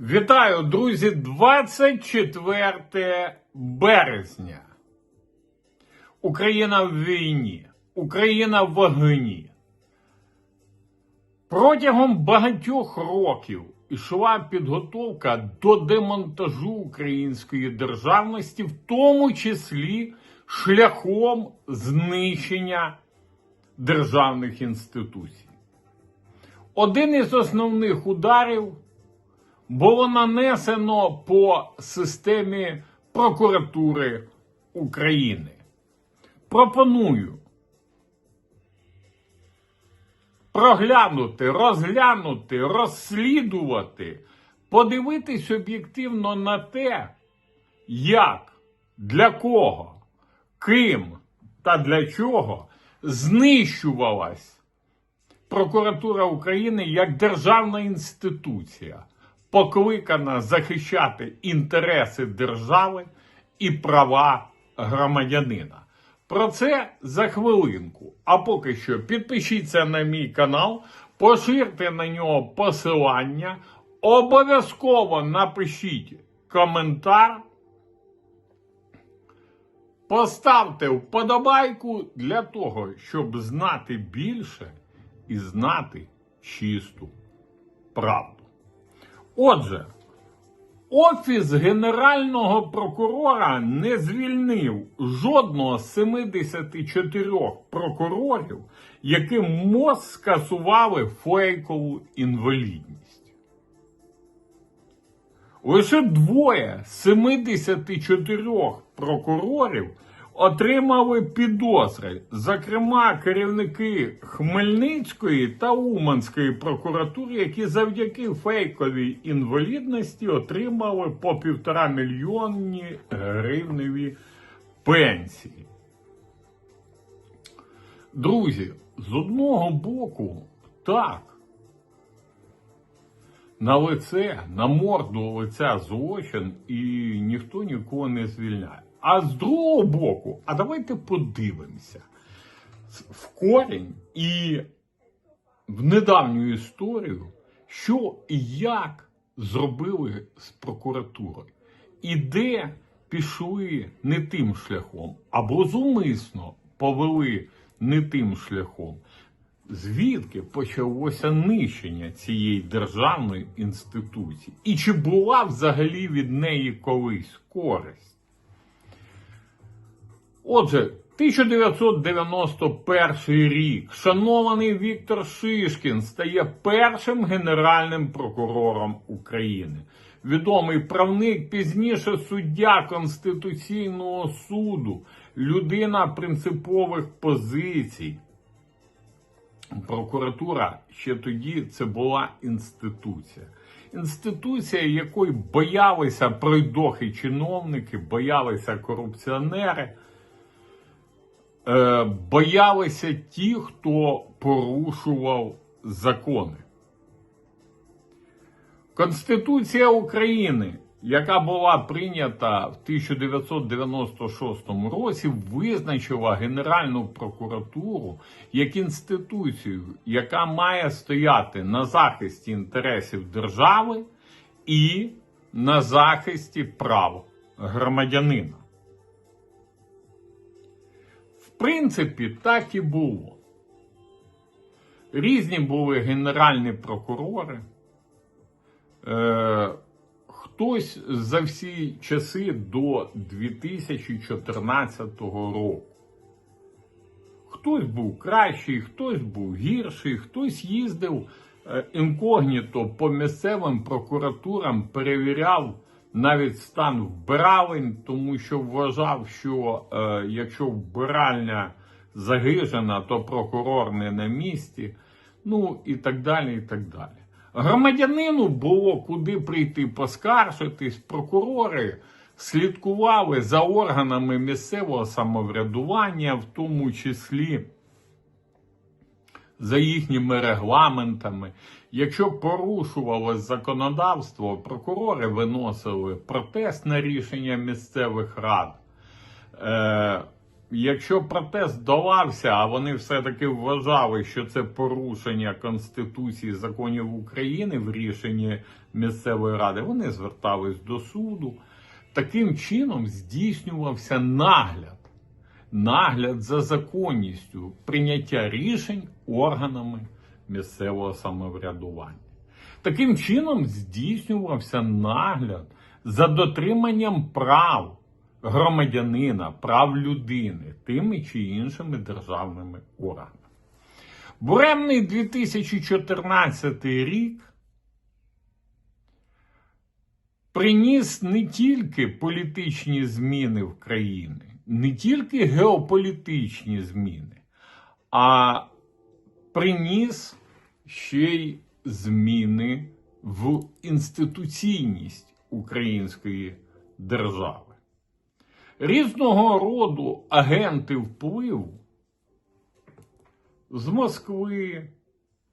Вітаю, друзі, 24 березня. Україна в війні, Україна в вогні. Протягом багатьох років ішла підготовка до демонтажу української державності, в тому числі шляхом знищення державних інституцій. Один із основних ударів було нанесено по системі прокуратури України. Пропоную проглянути, розглянути, розслідувати, подивитись об'єктивно на те, як, для кого, ким та для чого знищувалась прокуратура України як державна інституція, покликана захищати інтереси держави і права громадянина. Про це за хвилинку. А поки що підпишіться на мій канал, поширте на нього посилання, обов'язково напишіть коментар. Поставте вподобайку для того, щоб знати більше і знати чисту правду. Отже, Офіс Генерального прокурора не звільнив жодного з 74 прокурорів, яким МОЗ скасували фейкову інвалідність. Лише двоє з 74 прокурорів отримали підозри, зокрема керівники Хмельницької та Уманської прокуратури, які завдяки фейковій інвалідності отримали по півтора мільйонні гривневі пенсії. Друзі, з одного боку, так. На лице, на морду лиця злочин і ніхто нікого не звільняє. А з другого боку, а давайте подивимося в корінь і в недавню історію, що і як зробили з прокуратурою, і де пішли не тим шляхом, або зумисно повели не тим шляхом. Звідки почалося нищення цієї державної інституції? І чи була взагалі від неї колись користь? Отже, 1991 рік шанований Віктор Шишкін стає першим генеральним прокурором України. Відомий правник, пізніше суддя Конституційного суду, людина принципових позицій. Прокуратура ще тоді це була інституція. Інституція, якої боялися пройдохи чиновники, боялися корупціонери, боялися ті, хто порушував закони. Конституція України, яка була прийнята в 1996 році, визначила Генеральну прокуратуру як інституцію, яка має стояти на захисті інтересів держави і на захисті прав громадянина. Принципі, так і було. Різні були генеральні прокурори. Е, хтось за всі часи до 2014 року. Хтось був кращий, хтось був гірший, хтось їздив е, інкогніто по місцевим прокуратурам, перевіряв навіть стан вбиралень, тому що вважав, що е, якщо вбиральня загижена, то прокурор не на місці. Ну і так далі, і так далі. Громадянину було куди прийти поскаржитись, прокурори слідкували за органами місцевого самоврядування, в тому числі за їхніми регламентами. Якщо порушувалось законодавство, прокурори виносили протестне рішення місцевих рад. Е, якщо протест долався, а вони все-таки вважали, що це порушення Конституції законів України в рішенні місцевої ради, вони звертались до суду. Таким чином здійснювався нагляд, нагляд за законністю прийняття рішень органами місцевого самоврядування. Таким чином здійснювався нагляд за дотриманням прав громадянина, прав людини тими чи іншими державними органами. Буремний 2014 рік приніс не тільки політичні зміни в країни, не тільки геополітичні зміни, а приніс ще й зміни в інституційність української держави. Різного роду агенти впливу з Москви,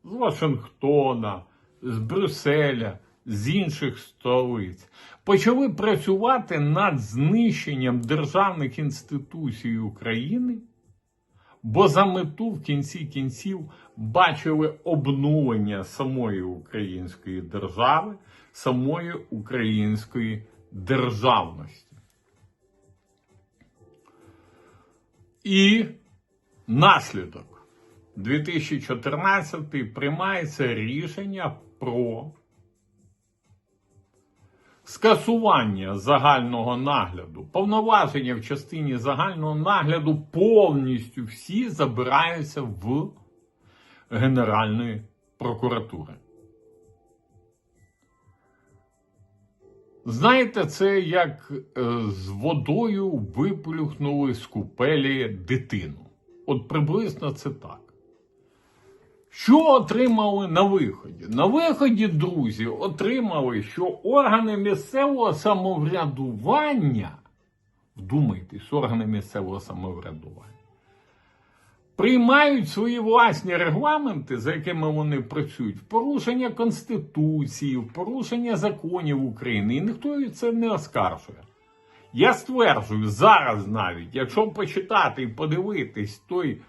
з Вашингтона, з Брюсселя, з інших столиць почали працювати над знищенням державних інституцій України, бо за мету в кінці кінців бачили обнулення самої української держави, самої української державності. І наслідок 2014 приймається рішення про скасування загального нагляду. Повноваження в частині загального нагляду повністю всі забираються в Генеральної прокуратури. Знаєте, це як е, з водою виплюхнули з купелі дитину. От приблизно це так. Що отримали на виході? На виході, друзі, отримали, що органи місцевого самоврядування, вдумайтесь, органи місцевого самоврядування, приймають свої власні регламенти, за якими вони працюють, в порушення Конституції, в порушення законів України, і ніхто це не оскаржує. Я стверджую, зараз навіть, якщо почитати і подивитись той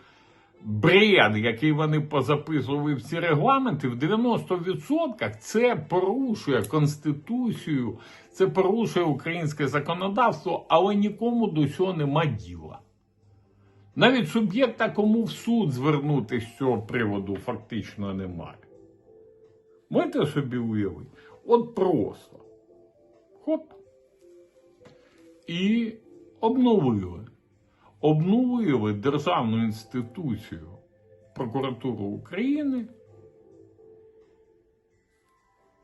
бред, який вони позаписували в ці регламенти, в 90% це порушує Конституцію, це порушує українське законодавство, але нікому до цього нема діла. Навіть суб'єкта, кому в суд звернутися з цього приводу, фактично немає. Можете собі уявити? От просто. Хоп. І обновили. Обновили державну інституцію прокуратуру України,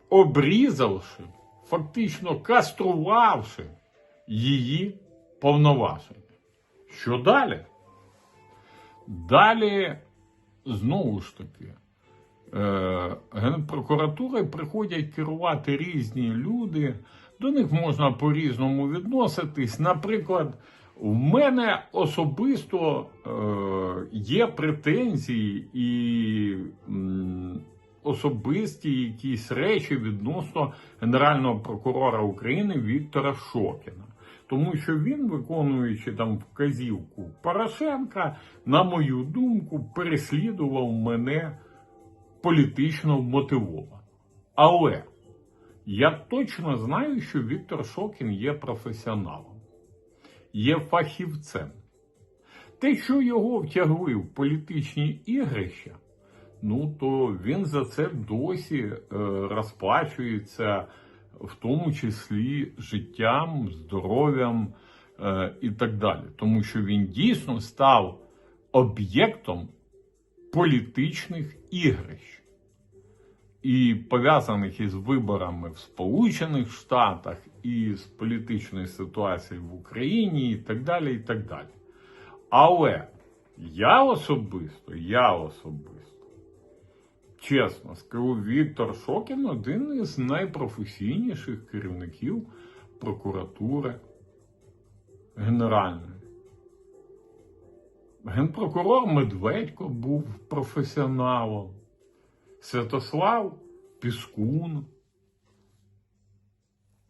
обрізавши, фактично каструвавши її повноваження. Що далі? Далі, знову ж таки, е, Генпрокуратурою приходять керувати різні люди, до них можна по-різному відноситись. Наприклад, в мене особисто е, є претензії і особисті якісь речі відносно Генерального прокурора України Віктора Шокіна. Тому що він, виконуючи там вказівку Порошенка, на мою думку, переслідував мене політично вмотивовано. Але я точно знаю, що Віктор Шокін є професіоналом, є фахівцем. Те, що його втягли в політичні ігрища, ну то він за це досі е, розплачується в тому числі життям, здоров'ям е, і так далі. Тому що він дійсно став об'єктом політичних ігрищ. І пов'язаних із виборами в Сполучених Штатах, і з політичною ситуацією в Україні, і так далі. і так далі. Але я особисто, я особисто чесно скажу, Віктор Шокін один із найпрофесійніших керівників прокуратури Генеральної. Генпрокурор Медведько був професіоналом. Святослав Піскун.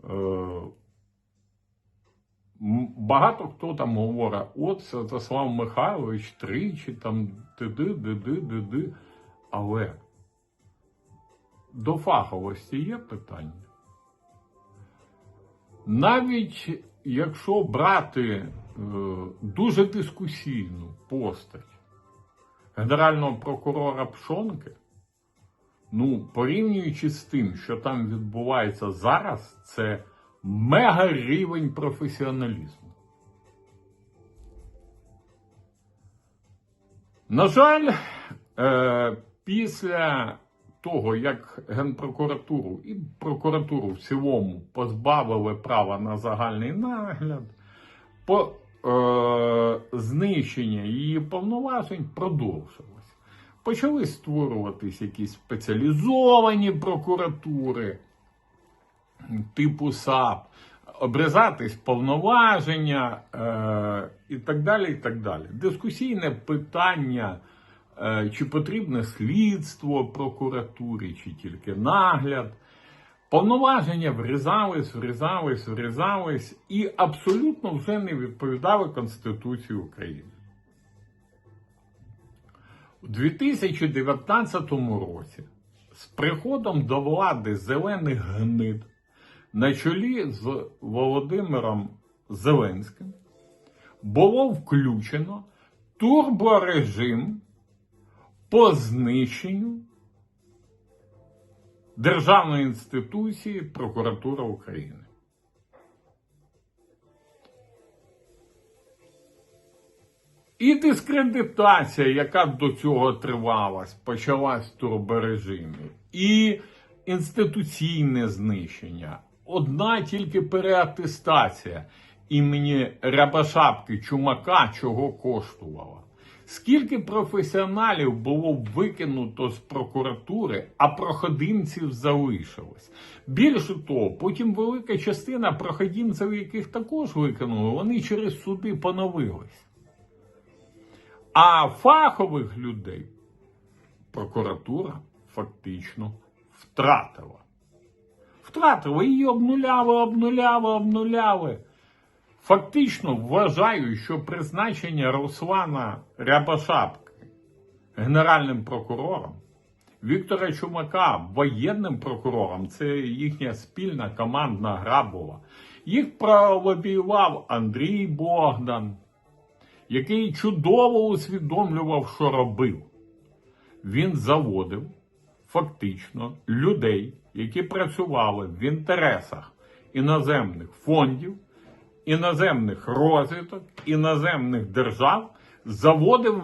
Е, багато хто там говорить, от Святослав Михайлович тричі там диди, диди, диди. Але до фаховості є питання. Навіть якщо брати е, дуже дискусійну постать генерального прокурора Пшонки, ну, порівнюючи з тим, що там відбувається зараз, це мега рівень професіоналізму. На жаль, е, після того, як Генпрокуратуру і прокуратуру в цілому позбавили права на загальний нагляд, по е, знищення її повноважень продовжилось. Почали створюватись якісь спеціалізовані прокуратури типу САП, обрізатись повноваження е, і так далі. і так далі. Дискусійне питання, е, чи потрібне слідство прокуратурі, чи тільки нагляд. Повноваження врізались, врізались, врізались і абсолютно вже не відповідали Конституції України. У 2019 році з приходом до влади зелених гнид на чолі з Володимиром Зеленським було включено турборежим по знищенню Державної інституції Прокуратура України. І дискредитація, яка до цього тривалась, почалась в турборежимі, і інституційне знищення. Одна тільки переатестація імені Рябошапки Чумака чого коштувала. Скільки професіоналів було викинуто з прокуратури, а проходимців залишилось. Більше того, потім велика частина проходимців, яких також викинули, вони через суди поновились. А фахових людей прокуратура фактично втратила. Втратила її обнуляли, обнуляли, обнуляли. Фактично вважаю, що призначення Руслана Рябошапки генеральним прокурором, Віктора Чумака воєнним прокурором, це їхня спільна командна гра. Їх пролобіював Андрій Богдан, який чудово усвідомлював, що робив. Він заводив фактично людей, які працювали в інтересах іноземних фондів, іноземних розвиток, іноземних держав, заводив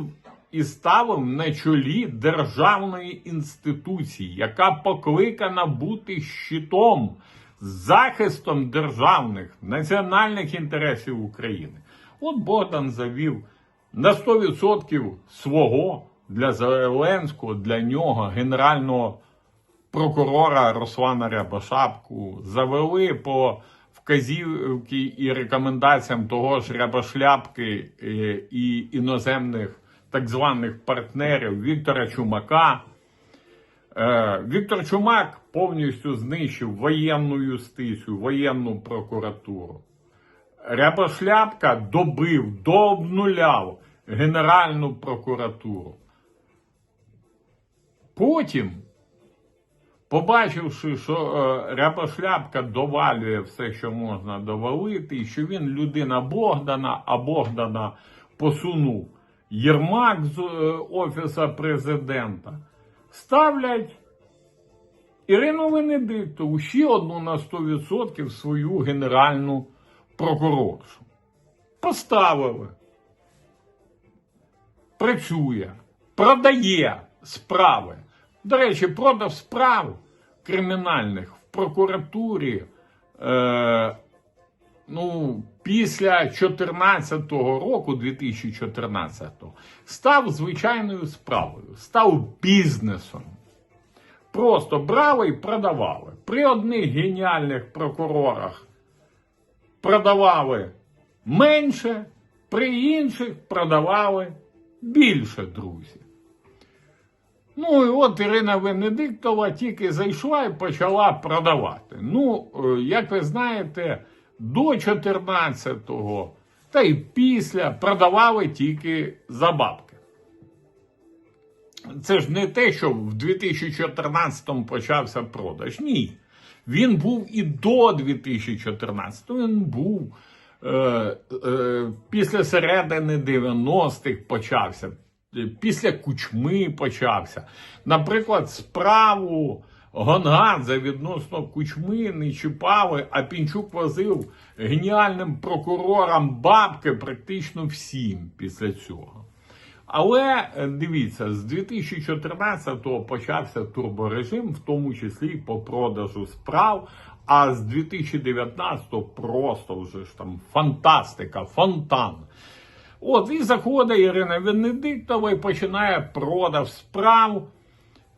і ставив на чолі державної інституції, яка покликана бути щитом, захистом державних національних інтересів України. От Богдан завів на 100% свого для Зеленського, для нього генерального прокурора Руслана Рябошапку завели по вказівки і рекомендаціям того ж Рябошляпки е, і іноземних так званих партнерів Віктора Чумака. Е, Віктор Чумак повністю знищив воєнну юстицію, воєнну прокуратуру. Рябошляпка добив, дообнуляв Генеральну прокуратуру. Потім, побачивши, що е, Рябошляпка довалює все, що можна довалити, і що він людина Богдана, а Богдана посунув Єрмак з е, Офіса президента, ставлять Ірину Венедиктову ще одну на 100% свою генеральну прокуроршу. Поставили. Працює, продає справи. До речі, продав справ кримінальних в прокуратурі е, ну, після 2014 року, 2014, став звичайною справою, став бізнесом. Просто брали і продавали. При одних геніальних прокурорах продавали менше, при інших продавали більше, друзі. Ну і от Ірина Венедиктова тільки зайшла і почала продавати. Ну, е, як ви знаєте, до 14-го та й після продавали тільки за бабки. Це ж не те, що в 2014 почався продаж. Ні. Він був і до 2014. Він був е, е, після середини 90-х почався, після кучми почався. Наприклад, справу Гонгадзе відносно кучми не чіпали, а Пінчук возив геніальним прокурорам бабки практично всім після цього. Але е, дивіться, з 2014-го почався турборежим, в тому числі по продажу справ. А з 2019-го просто вже ж там фантастика, фонтан. От і заходить Ірина Венедиктова і починає продаж справ.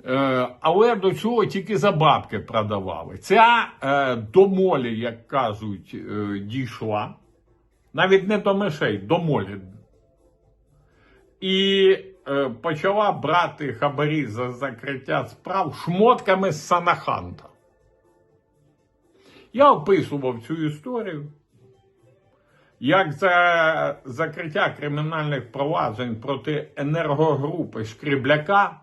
Е, але до цього тільки за бабки продавали. Ця е, до молі, як кажуть, дійшла. Навіть не до мишей, до молі і е, почала брати хабарі за закриття справ шмотками з Санаханта. Я описував цю історію. Як за закриття кримінальних проваджень проти енергогрупи Шкрібляка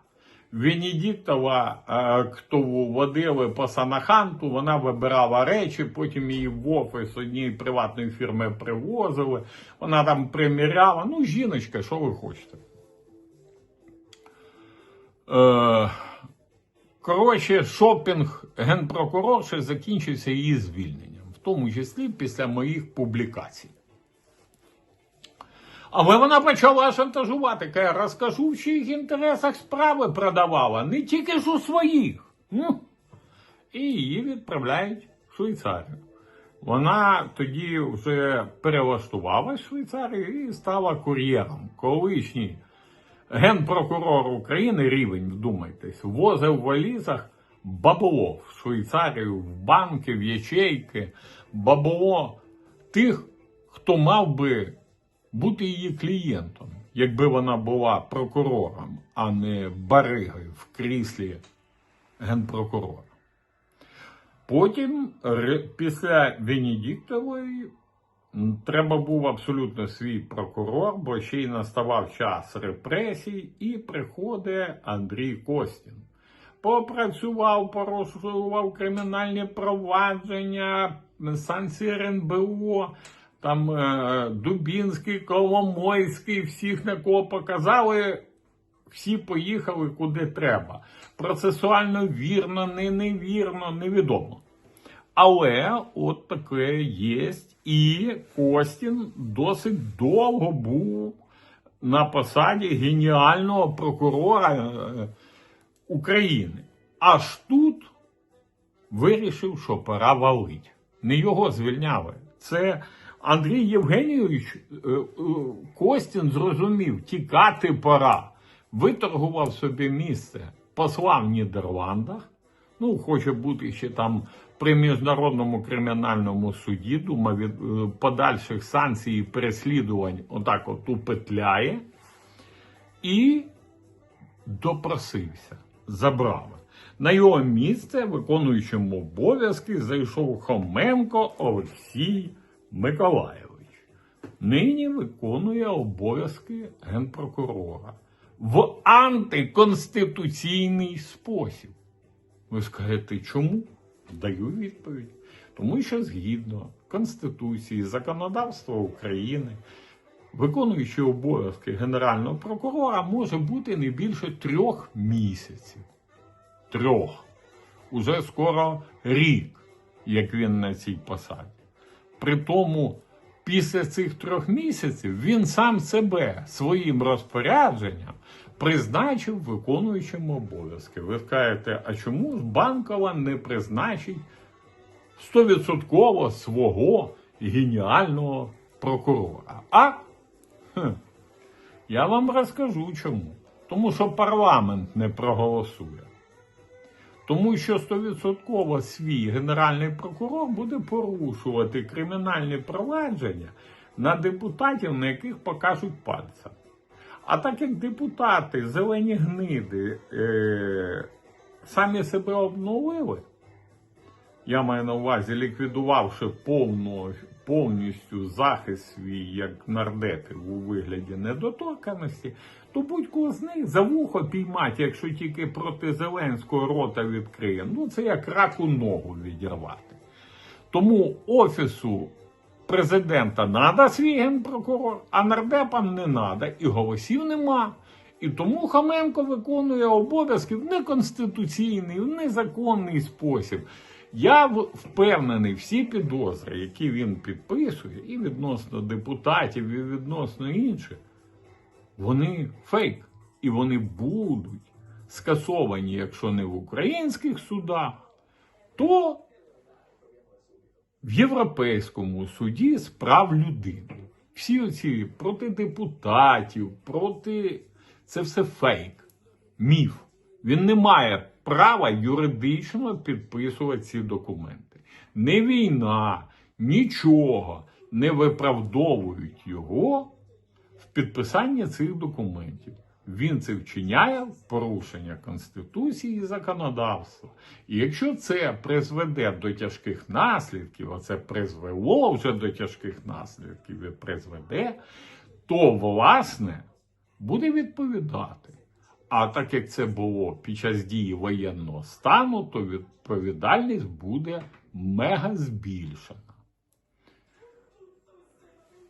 Венедіктова е, Ктову водили по Санаханту, вона вибирала речі, потім її в офіс однієї приватної фірми привозили, вона там приміряла. Ну, жіночка, що ви хочете. Е, коротше, шопінг генпрокурорши закінчився її звільненням, в тому числі після моїх публікацій. Але вона почала шантажувати. Каже, розкажу, в чиїх інтересах справи продавала, не тільки ж у своїх. Ну, і її відправляють в Швейцарію. Вона тоді вже перелаштувалась в Швейцарію і стала кур'єром. Колишній генпрокурор України, рівень, вдумайтесь, возив в валізах бабло в Швейцарію, в банки, в ячейки, бабло тих, хто мав би бути її клієнтом, якби вона була прокурором, а не баригою в кріслі генпрокурора. Потім, після Венедіктової, треба був абсолютно свій прокурор, бо ще й наставав час репресій, і приходить Андрій Костін. Попрацював, порушував кримінальні провадження, санкції РНБО, там е, Дубінський, Коломойський, всіх на кого показали, всі поїхали куди треба. Процесуально вірно, не невірно, невідомо. Але от таке є. І Костін досить довго був на посаді геніального прокурора е, України. Аж тут вирішив, що пора валить. Не його звільняли. Це Андрій Євгенійович е, е, Костін зрозумів, тікати пора. Виторгував собі місце посла в Нідерландах. Ну, хоче бути ще там при міжнародному кримінальному суді. Думав, від е, подальших санкцій і переслідувань отак от упетляє. І допросився, забрали. На його місце, виконуючим обов'язки, зайшов Хоменко Олексій Миколайович. Нині виконує обов'язки генпрокурора в антиконституційний спосіб. Ви скажете, чому? Даю відповідь. Тому що згідно Конституції, законодавства України, виконуючий обов'язки Генерального прокурора може бути не більше трьох місяців. Трьох. Уже скоро рік, як він на цій посаді. При тому, після цих трьох місяців він сам себе своїм розпорядженням призначив виконуючим обов'язки. Ви скажете, а чому ж банкова не призначить стовідсотково свого геніального прокурора? А? Я вам розкажу чому. Тому що парламент не проголосує. Тому що стовідсотково свій генеральний прокурор буде порушувати кримінальні провадження на депутатів, на яких покажуть пальцем. А так як депутати, зелені гниди, е, самі себе обновили, Я маю на увазі, ліквідувавши повно, повністю захист свій як нардепи у вигляді недоторканості, то будь-кого з них за вухо піймати, якщо тільки проти Зеленського рота відкриє. Ну це як раку ногу відірвати. Тому офісу президента надо свій генпрокурор, а нардепам не надо, і голосів нема. І тому Хоменко виконує обов'язки в неконституційний, в незаконний спосіб. Я впевнений, всі підозри, які він підписує, і відносно депутатів, і відносно інших, вони фейк. І вони будуть скасовані, якщо не в українських судах, то в Європейському суді з прав людини. Всі оці проти депутатів, проти це все фейк, міф. Він не має права юридично підписувати ці документи. Не війна, нічого не виправдовують його в підписанні цих документів. Він це вчиняє в порушення Конституції і законодавства. І якщо це призведе до тяжких наслідків, а це призвело вже до тяжких наслідків і призведе, то власне буде відповідати. А так як це було під час дії воєнного стану, то відповідальність буде мега збільшена.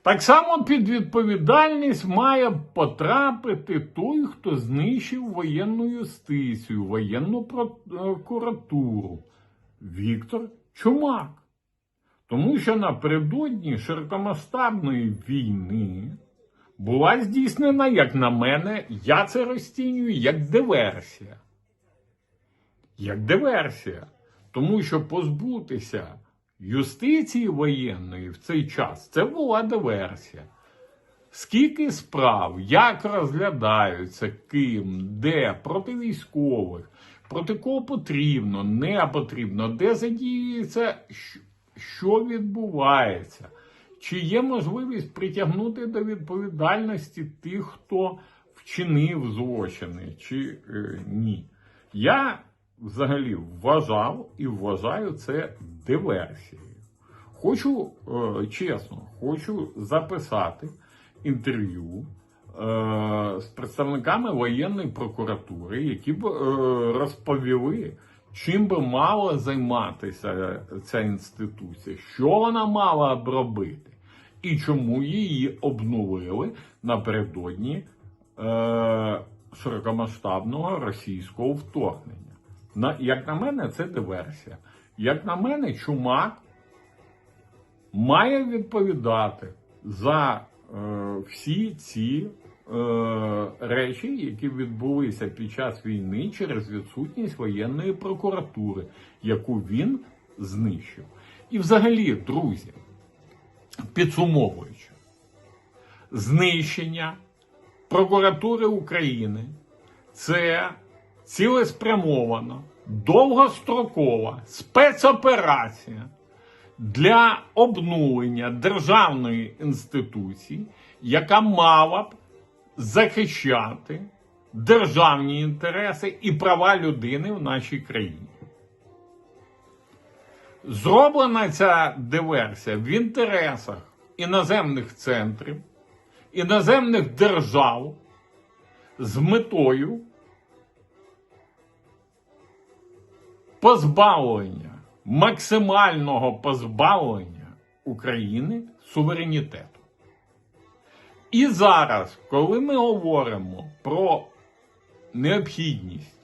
Так само під відповідальність має потрапити той, хто знищив воєнну юстицію, воєнну прокуратуру Віктор Чумак. Тому що напередодні широкомасштабної війни була здійснена, як на мене, я це розцінюю як диверсія. Як диверсія. Тому що позбутися юстиції воєнної в цей час це була диверсія. Скільки справ, як розглядаються, ким, де, проти військових, проти кого потрібно, не потрібно, де задіюється, що відбувається, чи є можливість притягнути до відповідальності тих, хто вчинив злочини, чи е, ні. Я взагалі вважав і вважаю це диверсією. Хочу е, чесно, хочу записати інтерв'ю е, з представниками воєнної прокуратури, які б е, розповіли, чим би мала займатися ця інституція, що вона мала б робити, і чому її обновили напередодні е, широкомасштабного російського вторгнення. Як на мене, це диверсія. Як на мене, чумак має відповідати за е, всі ці е, речі, які відбулися під час війни через відсутність воєнної прокуратури, яку він знищив. І взагалі, друзі, підсумовуючи, знищення прокуратури України це цілеспрямована, довгострокова спецоперація для обнулення державної інституції, яка мала б захищати державні інтереси і права людини в нашій країні. Зроблена ця диверсія в інтересах іноземних центрів, іноземних держав з метою позбавлення, максимального позбавлення України суверенітету. І зараз, коли ми говоримо про необхідність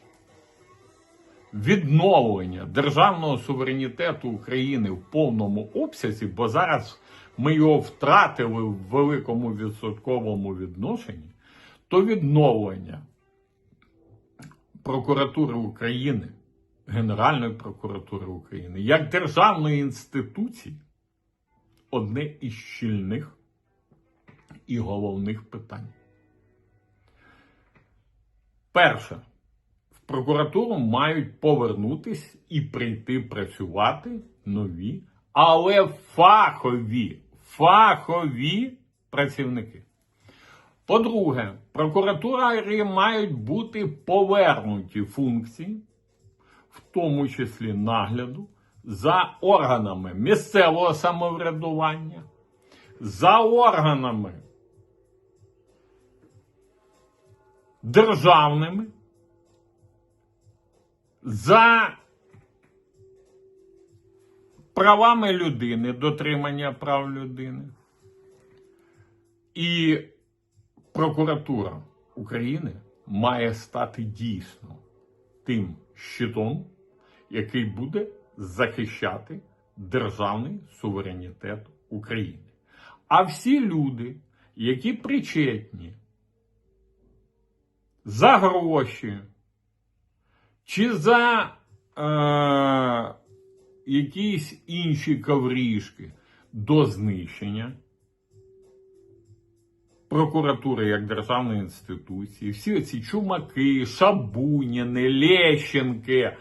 відновлення державного суверенітету України в повному обсязі, бо зараз ми його втратили в великому відсотковому відношенні, то відновлення прокуратури України, Генеральної прокуратури України як державної інституції одне із щільних і головних питань. Перше, в прокуратуру мають повернутись і прийти працювати нові, але фахові, фахові працівники. По-друге, прокуратурі мають бути повернуті функції, в тому числі нагляду за органами місцевого самоврядування, за органами державними, за правами людини, дотримання прав людини. І прокуратура України має стати дійсно тим щитом, який буде захищати державний суверенітет України. А всі люди, які причетні за гроші чи за е, якісь інші коврішки до знищення прокуратури як державної інституції, всі ці чумаки, Шабуніни, Лещенки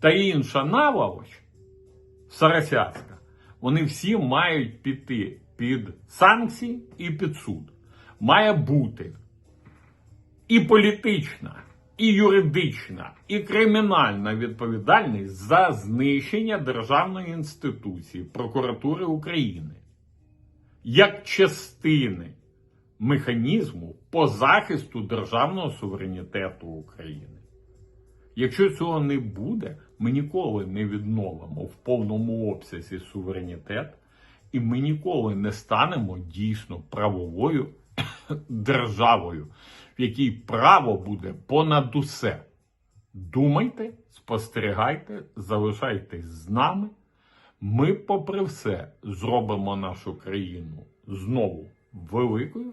та інша наволоч Сарасяцька, вони всі мають піти під санкції і під суд. Має бути і політична, і юридична, і кримінальна відповідальність за знищення державної інституції прокуратури України як частини механізму по захисту державного суверенітету України. Якщо цього не буде, ми ніколи не відновимо в повному обсязі суверенітет, і ми ніколи не станемо дійсно правовою державою, в якій право буде понад усе. Думайте, спостерігайте, залишайтесь з нами. Ми, попри все, зробимо нашу країну знову великою,